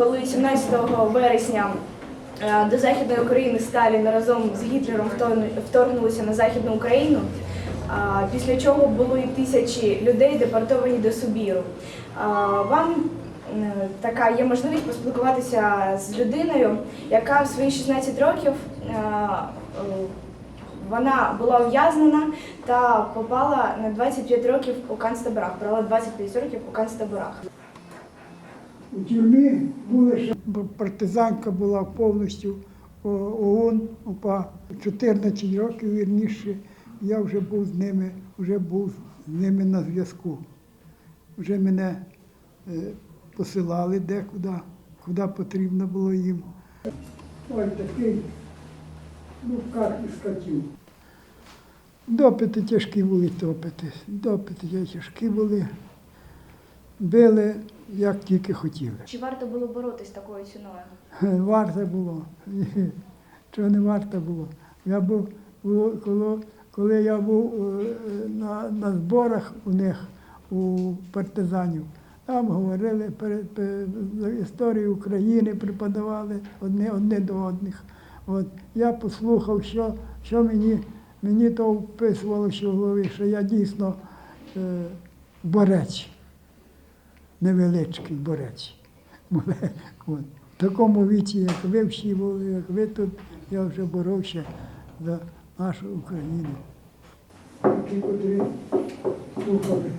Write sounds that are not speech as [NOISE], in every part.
коли 17 вересня е, до Західної України Сталін разом з Гітлером вторгну- вторгнулися на Західну Україну, після чого були тисячі людей депортовані до Сибіру. Вам е, така є можливість поспілкуватися з людиною, яка в свої 16 років е, е, вона була ув'язнена та попала на 25 років у концтаборах, брала 25 років у концтаборах. У тюрмі були ще партизанка була повністю ООН, УПА. 14 років вірніше, я вже був з ними, вже був з ними на зв'язку. Вже мене е, посилали декуди, куди потрібно було їм. Ось такий, ну, як із котів. Допити тяжкі були допити. Допити тяжкі були. Били, як тільки хотіли. Чи варто було боротись такою ціною? Варто було. [LAUGHS] Чого не варто було. Я був, було- коли, коли я був е, на, на зборах у них, у партизанів, там говорили за історію України, преподавали одне, одне до одних. От. Я послухав, що, що мені, мені то вписувалося в голові, що я дійсно е, борець невеличкий борець. В такому віці, як ви всі були, як ви тут, я вже боровся за нашу Україну. Ті, котрі слухали,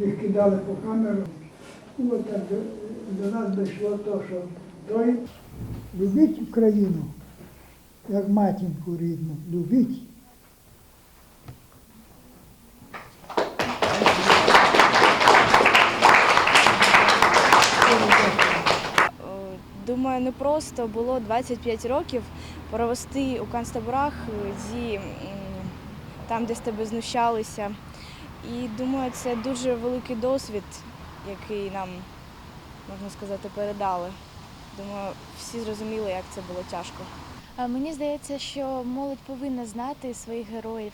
їх кидали по камеру. От так до, до нас дійшло то, що той любіть Україну, як матінку рідну, любіть. Думаю, не просто було 25 років провести у концтаборах е, зі там, де з тебе знущалися. І думаю, це дуже великий досвід, який нам, можна сказати, передали. Думаю, всі зрозуміли, як це було тяжко. Мені здається, що молодь повинна знати своїх героїв.